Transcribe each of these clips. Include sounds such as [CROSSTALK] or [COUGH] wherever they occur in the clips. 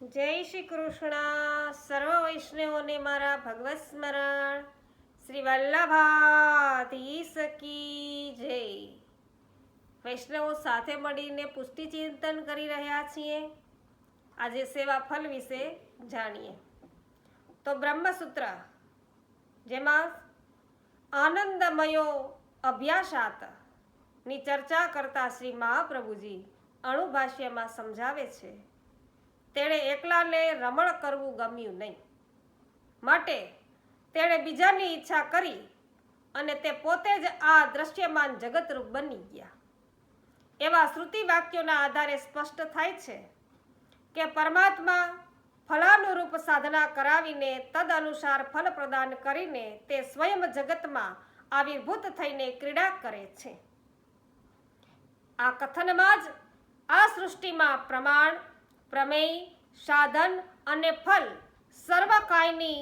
જય શ્રી કૃષ્ણ. સર્વ વૈષ્ણવોને મારા ભગવત સ્મરણ. શ્રી વલ્લભાધીશ કી જય. વૈષ્ણવો સાથે મળીને પુષ્ટિ ચિંતન કરી રહ્યા છીએ. આજે સેવા ફલ વિશે જાણીએ. તો બ્રહ્મસૂત્ર, જેમાં આનંદમયો અભ્યાસાતની ચર્ચા કરતા શ્રી મહાપ્રભુજી અણુભાષ્યમાં સમજાવે છે. તેણે એકલાને રમણ કરવું ગમ્યું નહીં. માટે તેણે બીજાની ઈચ્છા કરી અને તે પોતે જ આ દ્રશ્યમાન જગતરૂપ બની ગયા. એવા શ્રુતિ વાક્યોના આધારે સ્પષ્ટ થાય છે કે પરમાત્મા ફલાનુરૂપ સાધના કરાવીને તદ અનુસાર ફલ પ્રદાન કરીને તે સ્વયં જગતમાં આવિર્ભૂત થઈને ક્રીડા કરે છે. આ કથનમાં જ આ સૃષ્ટિમાં પ્રમાણ પ્રમેય, સાધન અને ફલ સર્વ કાયની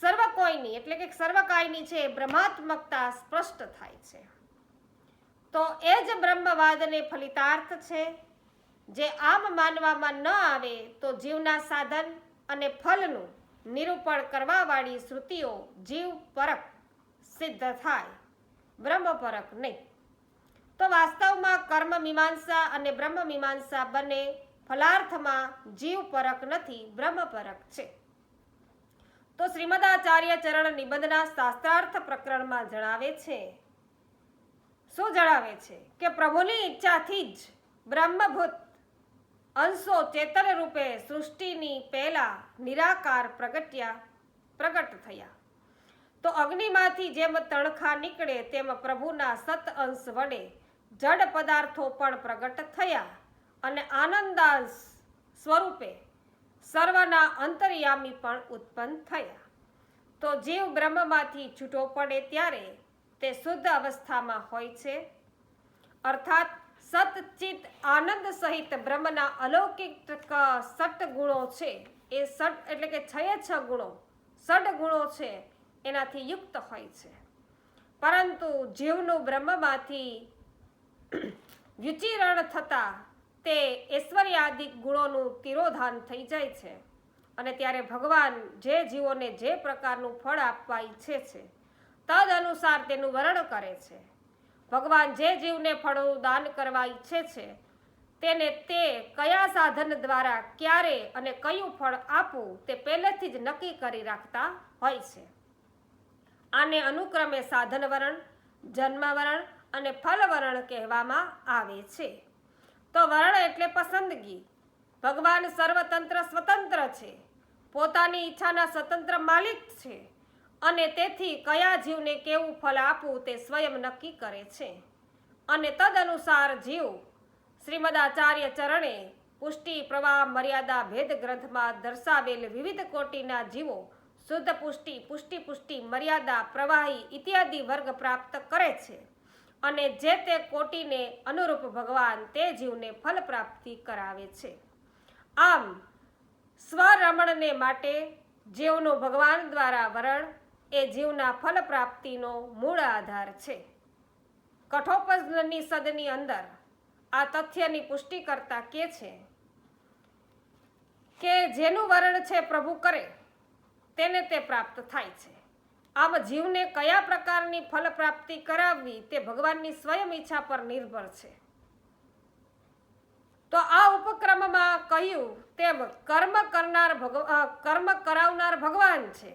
સર્વ કોઈની એટલે કે સર્વ કાયની છે બ્રહ્માત્મકતા સ્પષ્ટ થાય છે. તો એ જ બ્રહ્મવાદને ફલિતાર્થ છે. જે આમ માનવામાં ન આવે તો જીવના સાધન અને ફલનું નિરૂપણ કરવાવાળી શ્રુતિઓ જીવ પરક સિદ્ધ થાય, બ્રહ્મ પરક નહીં. તો વાસ્તવમાં કર્મ મીમાંસા અને બ્રહ્મ મીમાંસા બંને ફલાર્થમાં જીવ પરક નથી, બ્રહ્મ પરક છે. તો શ્રીમદાચાર્ય ચરણ નિબંધના શાસ્ત્રાર્થ પ્રકરણમાં જણાવે છે, શું જણાવે છે? કે પ્રભુની ઈચ્છાથી જ બ્રહ્મભૂત અંશો ચેતન રૂપે સૃષ્ટિની પહેલા નિરાકાર પ્રગટ્યા, પ્રગટ થયા. તો અગ્નિમાંથી જેમ તણખા નીકળે તેમ પ્રભુના સત અંશ વડે જડ પદાર્થો પણ પ્રગટ થયા. અને આનંદાસ સ્વરૂપે સર્વના અંતર્યામી પણ ઉત્પન્ન થયા. તો જીવ બ્રહ્મમાંથી છૂટો પડે ત્યારે તે શુદ્ધ અવસ્થામાં હોય છે. અર્થાત સતચિત આનંદ સહિત બ્રહ્મના અલૌકિક સટ ગુણો છે. એ સટ એટલે કે છએ છ ગુણો સડ ગુણો છે, એનાથી યુક્ત હોય છે. પરંતુ જીવનું બ્રહ્મમાંથી [CLEARS THROAT] વિચિરણ થતા તે ઐશ્વર્યાદિક ગુણોનું તિરોધાન થઈ જાય છે અને ત્યારે ભગવાન જે જીવોને જે પ્રકારનું ફળ આપવા ઈચ્છે છે, તદ અનુસાર તેનું વર્ણન કરે છે. ભગવાન જે જીવને ફળનું દાન કરવા ઈચ્છે છે, તેને તે કયા સાધન દ્વારા ક્યારે અને કયું ફળ આપવું તે પહેલેથી જ નક્કી કરી રાખતા હોય છે. આને અનુક્રમે સાધન વરણ, જન્મ વરણ અને ફલ વરણ કહેવામાં આવે છે. તો વર્ણ એટલે પસંદગી. ભગવાન સર્વતંત્ર સ્વતંત્ર છે. પોતાની ઈચ્છાના સ્વતંત્ર માલિક છે. અને તેથી કયા જીવને કેવું ફળ આપવું તે સ્વયં નક્કી કરે છે. અને તદ અનુસાર જીવ શ્રીમદાચાર્ય ચરણે પુષ્ટિ, પ્રવાહ, મર્યાદા, ભેદ ગ્રંથમાં દર્શાવેલ વિવિધ કોટીના જીવો શુદ્ધ પુષ્ટિ પુષ્ટિ પુષ્ટિ, મર્યાદા, પ્રવાહી ઇત્યાદિ વર્ગ પ્રાપ્ત કરે છે. અને જે તે કોટીને અનુરૂપ ભગવાન તે જીવને ફલ પ્રાપ્તિ કરાવે છે. આમ, સ્વરમણને માટે જીવનું ભગવાન દ્વારા વરણ એ જીવના ફલ પ્રાપ્તિનો મૂળ આધાર છે. કઠોપનિષદની સદની અંદર આ તથ્યની પુષ્ટિ કરતા કે છે કે જેનું વરણ છે પ્રભુ કરે, તેને તે પ્રાપ્ત થાય છે. આમ જીવને કયા પ્રકારની ફલ પ્રાપ્તિ કરાવવી તે ભગવાનની સ્વયં ઈચ્છા પર નિર્ભર છે. તો આ ઉપક્રમમાં કહ્યું તેમ કર્મ કરનાર કર્મ કરાવનાર ભગવાન છે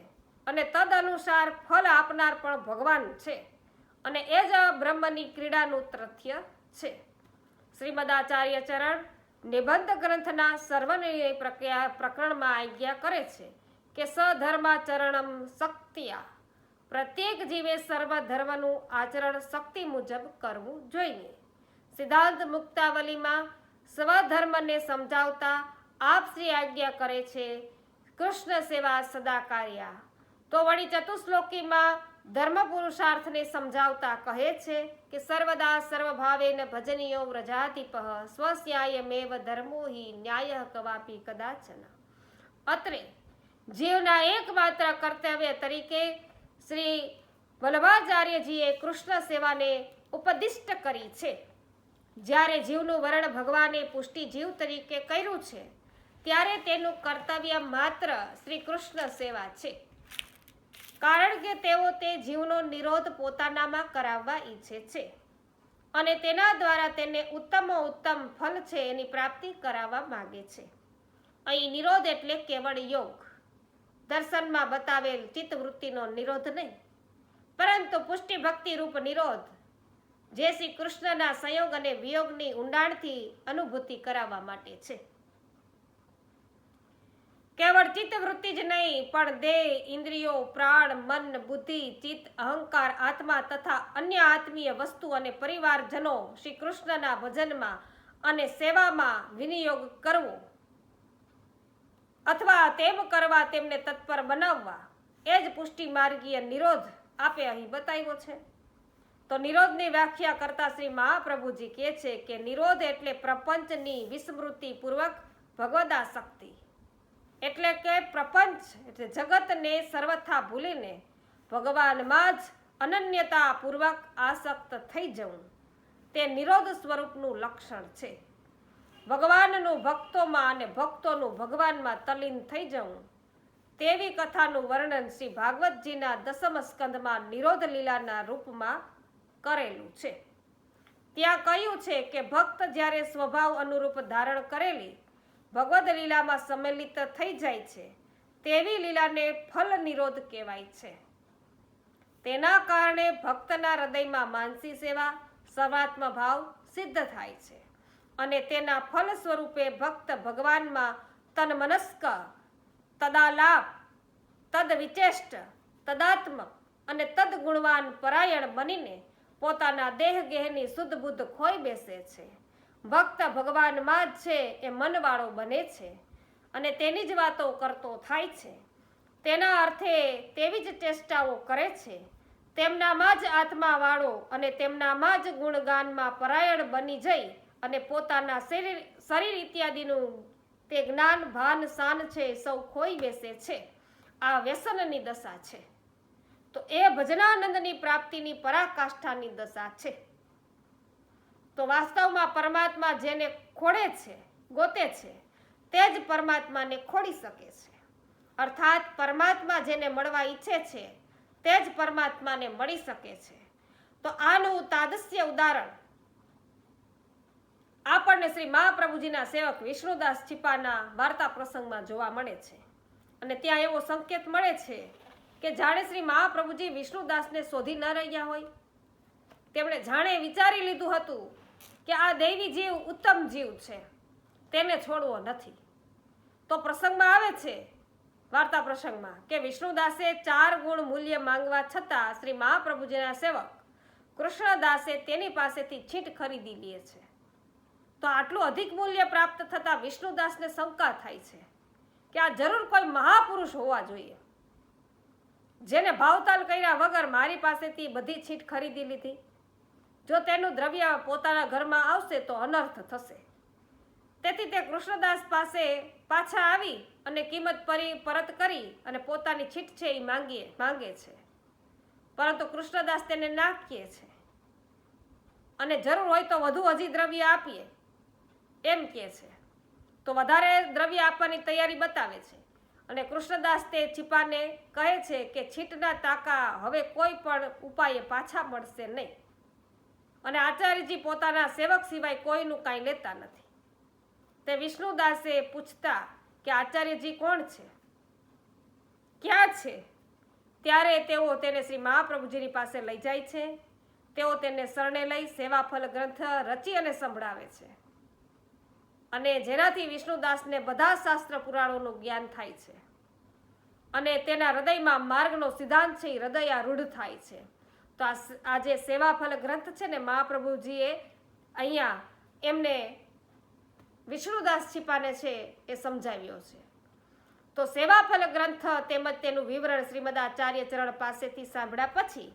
અને તદ અનુસાર ફલ આપનાર પણ ભગવાન છે અને એ જ બ્રહ્મની ક્રીડાનું તથ્ય છે. શ્રીમદાચાર્ય ચરણ નિબંધ ગ્રંથના સર્વનિર્ણય પ્રક્રિયા પ્રકરણમાં આજ્ઞા કરે છે કે સધર્માચરણમ શક્તિયા. પ્રત્યેક જીવે સર્વ ધર્મનું આચરણ શક્તિ મુજબ કરવું જોઈએ. સિદ્ધાંત મુક્તાવલીમાં સ્વધર્મને સમજાવતા આપ શ્રી આજ્ઞા કરે છે, કૃષ્ણ સેવા સદા કાર્યા. તો વળી ચતુશ્લોકીમાં ધર્મ પુરુષાર્થને સમજાવતા કહે છે કે, સર્વદા સર્વભાવેન ભજનીયો વ્રજાતિપઃ સ્વસ્યાયમેવ ધર્મો હિ ન્યાય કવાપી કદાચન. અત્રે, જીવના એકમાત્ર કર્તવ્ય તરીકે શ્રી વલ્લભાચાર્યજીએ કૃષ્ણ સેવાને ઉપદિષ્ટ કરી છે. જ્યારે જીવનું વર્ણ ભગવાને પુષ્ટિ જીવ તરીકે કર્યું છે, ત્યારે તેનું કર્તવ્ય માત્ર શ્રી કૃષ્ણ સેવા છે. કારણ કે તેઓ તે જીવનો નિરોધ પોતાનામાં કરાવવા ઈચ્છે છે અને તેના દ્વારા તેને ઉત્તમ ઉત્તમ ફલ છે એની પ્રાપ્તિ કરાવવા માગે છે. અહીં નિરોધ એટલે કેવળ યોગ. દર્શનમાં બતાવેલ ચિત્તવૃત્તિનો નિરોધ નહીં, પરંતુ પુષ્ટિ ભક્તિ રૂપ નિરોધ, જે શ્રી કૃષ્ણના સંયોગ અને વિયોગની ઊંડાણથી અનુભૂતિ કરાવવા માટે છે. કેવળ ચિત્તવૃત્તિ જ નહીં, પણ દેહ, ઇન્દ્રિયો, પ્રાણ, મન, બુદ્ધિ, ચિત્ત, અહંકાર, આત્મા તથા અન્ય આત્મીય વસ્તુ અને પરિવારજનો શ્રી કૃષ્ણના ભજનમાં અને સેવામાં વિનિયોગ કરવો અથવા તેમ કરવા તેમને તત્પર બનાવવા. એ જ પુષ્ટિ માર્ગીય નિરોધ આપે અહીં બતાવ્યો છે. તો નિરોધની વ્યાખ્યા કરતા શ્રી મહાપ્રભુજી કહે છે કે નિરોધ એટલે પ્રપંચની વિસ્મૃતિ પૂર્વક ભગવદાશક્તિ. એટલે કે પ્રપંચ એટલે જગતને સર્વથા ભૂલીને ભગવાનમાં જ અનન્યતા પૂર્વક આસક્ત થઈ જવું. તે નિરોધ સ્વરૂપનું લક્ષણ છે. ભગવાનનું ભક્તોમાં અને ભક્તોનું ભગવાનમાં તલીન થઈ જવું. તેવી કથાનું વર્ણન શ્રી ભાગવતજીના દસમ સ્કંદમાં નિરોધ લીલાના રૂપમાં કરેલું છે. ત્યાં કહ્યું છે કે ભક્ત જ્યારે સ્વભાવ અનુરૂપ ધારણ કરેલી ભગવદ લીલામાં સંમેલિત થઈ જાય છે, તેવી લીલાને ફલ નિરોધ કહેવાય છે. તેના કારણે ભક્તના હૃદયમાં માનસી સેવા સર્વાત્મ ભાવ સિદ્ધ થાય છે. અને તેના ફલ સ્વરૂપે ભક્ત ભગવાનમાં તન્મનસ્ક, તદાલાપ તદ વિચેષ્ટ તદાત્મક અને તદ ગુણવાન પરાયણ બનીને પોતાના દેહ ગેહની શુદ્ધ બુદ્ધ ખોઈ બેસે છે. ભક્ત ભગવાનમાં જ છે એ મનવાળો બને છે અને તેની જ વાતો કરતો થાય છે. તેના અર્થે તેવી જ ચેષ્ટાઓ કરે છે. તેમનામાં જ આત્માવાળો અને તેમનામાં જ ગુણગાનમાં પરાયણ બની જઈ અને પોતાના શરીર શરીર ઇત્યાદિનું તે જ્ઞાન, ભાન, શાન છે સૌ ખોઈ બેસે છે. આ વ્યસનની દશા છે. તો એ ભજનાનંદની પ્રાપ્તિની પરાકાષ્ઠાની દશા છે. તો વાસ્તવમાં પરમાત્મા જેને ખોડે છે, ગોતે છે, તે જ પરમાત્માને ખોડી શકે છે. અર્થાત પરમાત્મા જેને મળવા ઈચ્છે છે, તે જ પરમાત્માને મળી શકે છે. તો આનું તાદસ્ય ઉદાહરણ આપણને શ્રી મહાપ્રભુજીના સેવક વિષ્ણુદાસ છીપાના વાર્તા પ્રસંગમાં જોવા મળે છે. અને ત્યાં એવો સંકેત મળે છે કે જાણે શ્રી મહાપ્રભુજી વિષ્ણુદાસને શોધી ન રહ્યા હોય. તેમણે જાણે વિચારી લીધું હતું કે આ દૈવી જીવ ઉત્તમ જીવ છે. તેને છોડવો નથી. તો પ્રસંગમાં આવે છે, વાર્તા પ્રસંગમાં, કે વિષ્ણુદાસે ચાર ગુણ મૂલ્ય માંગવા છતાં શ્રી મહાપ્રભુજીના સેવક કૃષ્ણદાસે તેની પાસેથી છીટ ખરીદી લે છે. તો આટલું અધિક મૂલ્ય પ્રાપ્ત થતા વિષ્ણુદાસને શંકા થાય છે કે આ જરૂર કોઈ મહાપુરુષ હોવા જોઈએ. જેને ભાવતાલ કર્યા વગર મારી પાસેથી બધી છીટ ખરીદી લીધી. જો તેનું દ્રવ્ય પોતાના ઘરમાં આવશે તો અનર્થ થશે. તેથી તે કૃષ્ણદાસ પાસે પાછા આવી અને કિંમત પરી પરત કરી અને પોતાની છીટ છે એ માંગીએ, માંગે છે. પરંતુ કૃષ્ણદાસ તેને ના કહે છે. અને જરૂર હોય તો વધુ હજી દ્રવ્ય આપીએ. એમ કહે છે. તો વધારે દ્રવ્ય આપવાની તૈયારી બતાવે છે. અને કૃષ્ણદાસ તે છીપાને કહે છે કે છીટના તાકા હવે કોઈ પણ ઉપાયે પાછા મળશે નહીં. અને આચાર્યજી પોતાના સેવક સિવાય કોઈનું કાંઈ લેતા નથી. તે વિષ્ણુદાસે પૂછતા કે આચાર્યજી કોણ છે? ક્યાં છે? ત્યારે તેઓ તેને શ્રી મહાપ્રભુજીની પાસે લઈ જાય છે. તેઓ તેને શરણે લઈ સેવાફલ ગ્રંથ રચી અને સંભળાવે છે. અને જેનાથી વિષ્ણુદાસને બધા શાસ્ત્ર પુરાણોનું જ્ઞાન થાય છે. અને તેના હૃદયમાં માર્ગનો સિદ્ધાંત છે એ હૃદયારૂઢ થાય છે. તો આ જે સેવાફલ ગ્રંથ છે ને મહાપ્રભુજીએ અહીંયા એમને વિષ્ણુદાસ છીપાને છે એ સમજાવ્યો છે. તો સેવાફલ ગ્રંથ તેમજ તેનું વિવરણ શ્રીમદ આચાર્ય ચરણ પાસેથી સાંભળ્યા પછી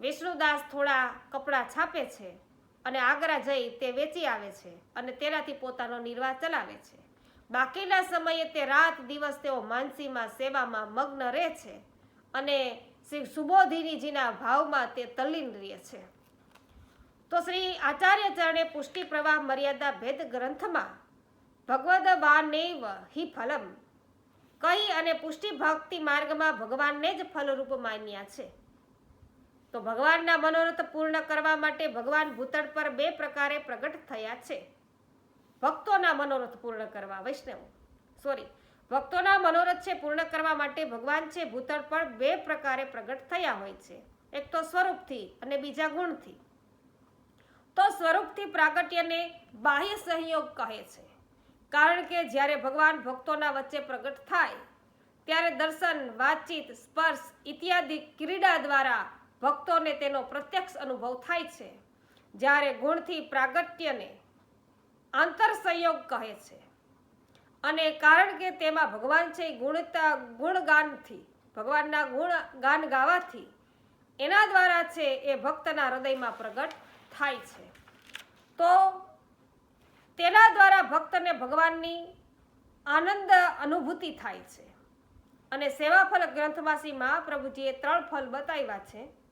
વિષ્ણુદાસ થોડા કપડાં છાપે છે. અને આગ્રા જઈ તે વેચી આવે છે અને તેનાથી પોતાનો નિર્વાહ ચલાવે છે. બાકીના સમયે તે રાત દિવસ તેઓ માનસીમાં સેવામાં મગ્ન રહે છે અને શ્રી સુબોધિનીજીના ભાવમાં તે તલ્લીન રહે છે. તો શ્રી આચાર્ય ચરણે પુષ્ટિ પ્રવાહ મર્યાદા ભેદ ગ્રંથમાં ભગવદ વાનૈવ હિ ફલમ કહી અને પુષ્ટિ ભક્તિ માર્ગમાં ભગવાનને જ ફલરૂપ માન્યા છે. તો ભગવાનના મનોરથ પૂર્ણ કરવા માટે ભગવાન ભૂતળ પર બે પ્રકારે પ્રગટ થયા છે. ભક્તોના મનોરથ પૂર્ણ કરવા, વૈષ્ણવ સોરી ભક્તોના મનોરથ છે પૂર્ણ કરવા માટે ભગવાન છે ભૂતળ પર બે પ્રકારે પ્રગટ થયા હોય છે. એક તો સ્વરૂપથી અને બીજા ગુણથી. તો સ્વરૂપથી પ્રાગટ્યને બાહ્ય સહયોગ કહે છે. કારણ કે જ્યારે ભગવાન ભક્તોના વચ્ચે પ્રગટ થાય, ત્યારે દર્શન, વાતચીત, સ્પર્શ, ઇત્યાદિ ક્રીડા દ્વારા ભક્તોને તેનો પ્રત્યક્ષ અનુભવ થાય છે, જ્યારે ગુણથી પ્રાગટ્યને આંતર સંયોગ કહે છે. અને કારણ કે તેમાં ભગવાન છે ગુણતા, ગુણગાનથી, ભગવાનના ગુણ ગાન ગાવાથી, એના દ્વારા છે એ ભક્તના હૃદયમાં પ્રગટ થાય છે. તો તેના દ્વારા ભક્તને ભગવાનની આનંદ અનુભૂતિ થાય છે. અને સેવાફલ ગ્રંથવાસીમાં પ્રભુજીએ ત્રણ ફલ બતાવ્યા છે.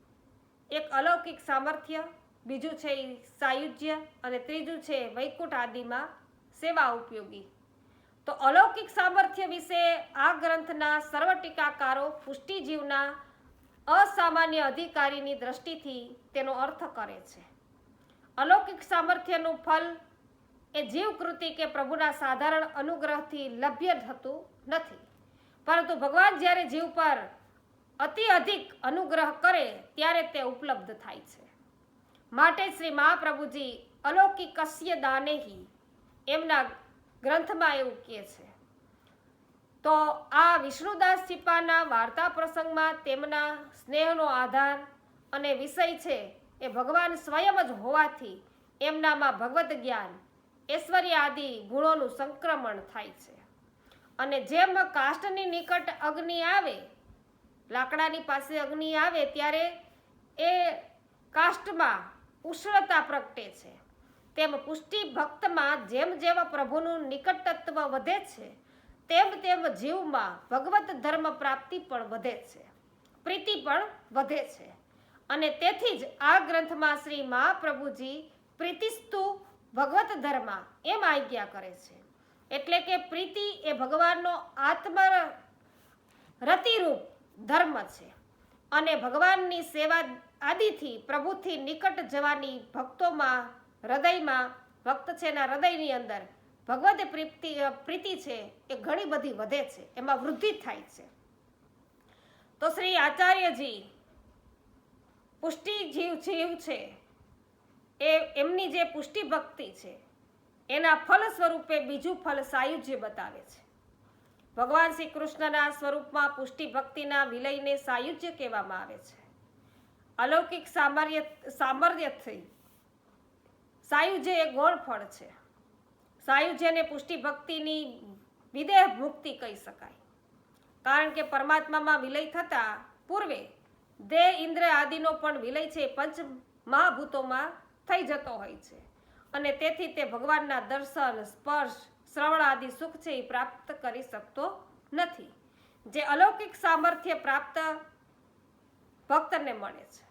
એક અલૌકિક સામર્થ્ય, બીજું છે એ સાયુજ્ય અને ત્રીજું છે વૈકુંઠ આદિમાં સેવા ઉપયોગી. તો અલૌકિક સામર્થ્ય વિશે આ ગ્રંથના સર્વ ટીકાકારો પુષ્ટિજીવના અસામાન્ય અધિકારીની દ્રષ્ટિથી તેનો અર્થ કરે છે. અલૌકિક સામર્થ્યનું ફલ એ જીવકૃતિ કે પ્રભુના સાધારણ અનુગ્રહથી લભ્ય થતું નથી. પરંતુ ભગવાન જ્યારે જીવ પર અતિ અધિક અનુગ્રહ કરે ત્યારે તે ઉપલબ્ધ થાય છે. માટે શ્રી મહાપ્રભુજી અલૌકિકસ્ય દાનેહી એમના ગ્રંથમાં એવું કહે છે. તો આ વિષ્ણુદાસ ચિપાના વાર્તા પ્રસંગમાં તેમના સ્નેહનો આધાર અને વિષય છે એ ભગવાન સ્વયં જ હોવાથી એમનામાં ભગવદ્ જ્ઞાન ઐશ્વર્ય આદિ ગુણોનું સંક્રમણ થાય છે. અને જેમ કાષ્ટની નિકટ અગ્નિ આવે લાકડાની પાસે અગ્નિ આવે ત્યારે એ કાષ્ટમાં ઉષ્ણતા પ્રગટે છે. તેમ પુષ્ટિ ભક્તમાં જેમ જેમ પ્રભુનું નિકટત્વ વધે છે, તેમ તેમ જીવમાં ભગવત ધર્મ પ્રાપ્તિ પણ વધે છે, પ્રીતિ પણ વધે છે. અને તેથી જ આ ગ્રંથમાં શ્રી મહાપ્રભુજી પ્રીતિસ્તુ ભગવત ધર્મ એમ આજ્ઞા કરે છે. એટલે કે પ્રીતિ એ ભગવાનનો આત્મ રતિરૂપ ધર્મ છે. અને ભગવાનની સેવા આદિથી પ્રભુથી નિકટ જવાની ભક્તોમાં, હૃદયમાં, ભક્ત છે એના હૃદયની અંદર ભગવત પ્રીતિ પ્રીતિ છે એ ઘણી બધી વધે છે. એમાં વૃદ્ધિ થાય છે. તો શ્રી આચાર્યજી પુષ્ટિ જીવ જીવ છે એ એમની જે પુષ્ટિ ભક્તિ છે, એના ફલ સ્વરૂપે બીજું ફલ સાયુજ્ય બતાવે છે. ભગવાન શ્રી કૃષ્ણના સ્વરૂપમાં પુષ્ટિ ભક્તિના વિલયને સાયુજ્ય કહેવામાં આવે છે. અલૌકિક સામર્ય, સામર્થ્યથી સાયુજ્ય એ ગોળ ફળ છે. સાયુજ્યને પુષ્ટિ ભક્તિની વિદેહ મુક્તિ કહી શકાય. કારણ કે પરમાત્મામાં વિલય થતા પૂર્વે દેહ ઇન્દ્ર આદિનો પણ વિલય છે પંચ મહાભૂતોમાં થઈ જતો હોય છે. અને તેથી તે ભગવાનના દર્શન, સ્પર્શ શ્રવણ આદિ સુખ છે એ પ્રાપ્ત કરી શકતો નથી, જે અલૌકિક સામર્થ્ય પ્રાપ્ત ભક્તને મળે છે.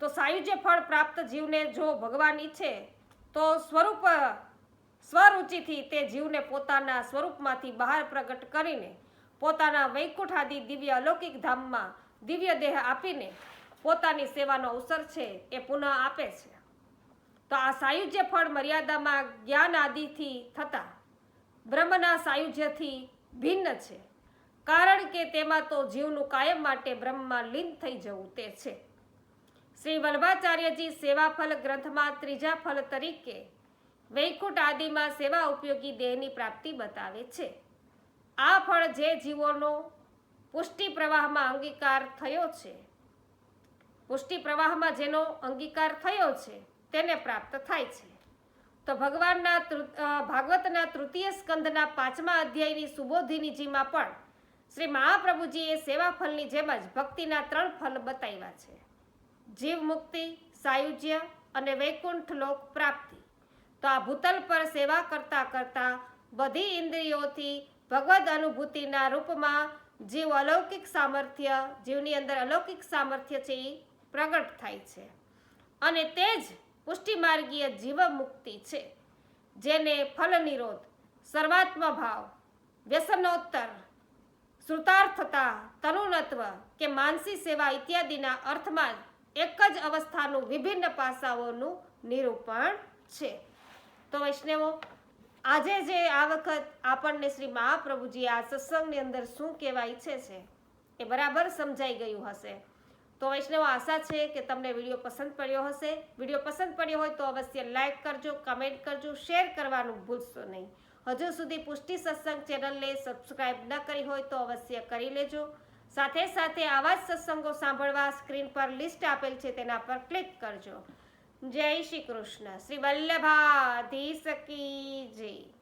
તો સાયુજ્ય ફળ પ્રાપ્ત જીવને જો ભગવાન ઈચ્છે, તો સ્વરૂપ, સ્વરૂચિથી તે જીવને પોતાના સ્વરૂપમાંથી બહાર પ્રગટ કરીને પોતાના વૈકુંઠ આદિ દિવ્ય અલૌકિક ધામમાં દિવ્ય દેહ આપીને પોતાની સેવાનો અવસર છે એ પુનઃ આપે છે. તો આ સાયુજ્ય ફળ મર્યાદામાં જ્ઞાન આદિથી થતા બ્રહ્મના સાયુજ્યથી ભિન્ન છે. કારણ કે તેમાં તો જીવનું કાયમ માટે બ્રહ્મમાં લીન થઈ જવું તે છે. શ્રી વલ્ભાચાર્યજી સેવાફલ ગ્રંથમાં ત્રીજા ફલ તરીકે વૈકુંઠ આદિમાં સેવા ઉપયોગી દેહની પ્રાપ્તિ બતાવે છે. આ ફળ જે જીવોનો પુષ્ટિ પ્રવાહમાં અંગીકાર થયો છે પુષ્ટિ પ્રવાહમાં જેનો અંગીકાર થયો છે, તેને પ્રાપ્ત થાય છે. તો ભગવાનના ભાગવતના તૃતીય સ્કંદના પાંચમા અધ્યાયની સુબોધિનીજીમાં પણ શ્રી મહાપ્રભુજીએ સેવા ફલની જેમ જ ભક્તિના ત્રણ ફલ બતાવ્યા છે. જીવ મુક્તિ, સાયુજ્ય અને વૈકુંઠ લોક પ્રાપ્તિ. તો આ ભૂતલ પર સેવા કરતા કરતા બધી ઇન્દ્રિયોથી ભગવદ અનુભૂતિના રૂપમાં જીવ અલૌકિક સામર્થ્ય, જીવની અંદર અલૌકિક સામર્થ્ય છે એ પ્રગટ થાય છે. અને તે જ પુષ્ટિમાર્ગીય જીવ મુક્તિ છે, જેને ફલ નિરોધ સર્વાત્મ ભાવ વ્યસનોત્તર, શ્રુતાર્થતા, તરુણત્વ કે માનસી સેવા ઇત્યાદિના અર્થમાં એક જ અવસ્થાનું વિભિન્ન પાસાઓનું નિરૂપણ છે. તો વૈષ્ણવો, આજે જે આ વખત આપણને શ્રી મહાપ્રભુજી આ સત્સંગની અંદર શું કહેવા ઈચ્છે છે એ બરાબર સમજાઈ ગયું હશે. તો વૈષ્ણવ, આશા છે કે તમને વીડિયો પસંદ પડ્યો હશે. વીડિયો પસંદ પડ્યો હોય તો અવશ્ય લાઈક કરજો, કમેન્ટ કરજો, શેર કરવાનું ભૂલશો નહીં. હજુ સુધી પુષ્ટિ સત્સંગ ચેનલને સબસ્ક્રાઇબ ન કરી હોય તો અવશ્ય કરી લેજો. સાથે સાથે આવા જ સત્સંગો સાંભળવા સ્ક્રીન પર લિસ્ટ આપેલ છે તેના પર ક્લિક કરજો. જય શ્રી કૃષ્ણ. શ્રી વલ્લભાધી સકી જય.